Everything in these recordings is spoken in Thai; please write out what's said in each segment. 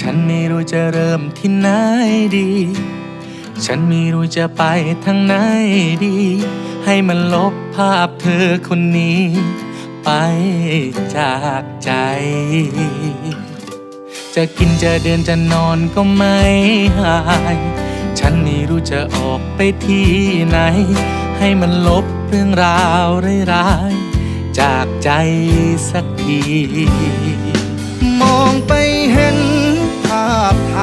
ฉันไม่รู้จะเริ่มที่ไหนดี ฉันไม่รู้จะไปทางไหนดี ให้มันลบภาพเธอคนนี้ ไปจากใจ จะกินจะเดินจะนอนก็ไม่หาย ฉันไม่รู้จะออกไปที่ไหน ให้มันลบเรื่องราวร้ายๆจากใจสักที มองไปเห็น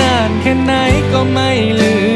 นานแค่ไหนก็ไม่ลืม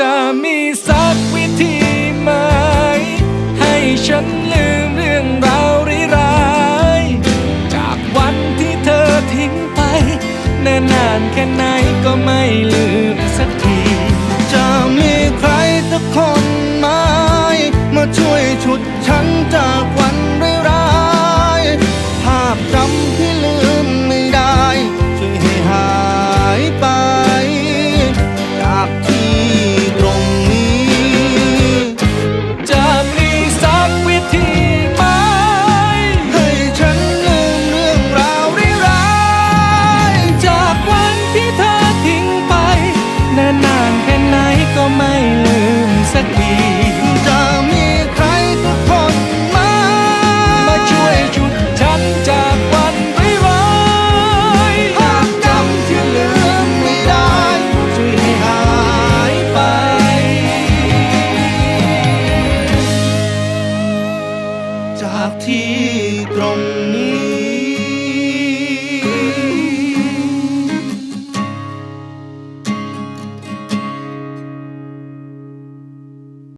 จะมีสักวิธีไหม ให้ฉันลืมเรื่องราวร้ายๆจากวันที่เธอทิ้งไป แน่นานแค่ไหนก็ไม่ลืม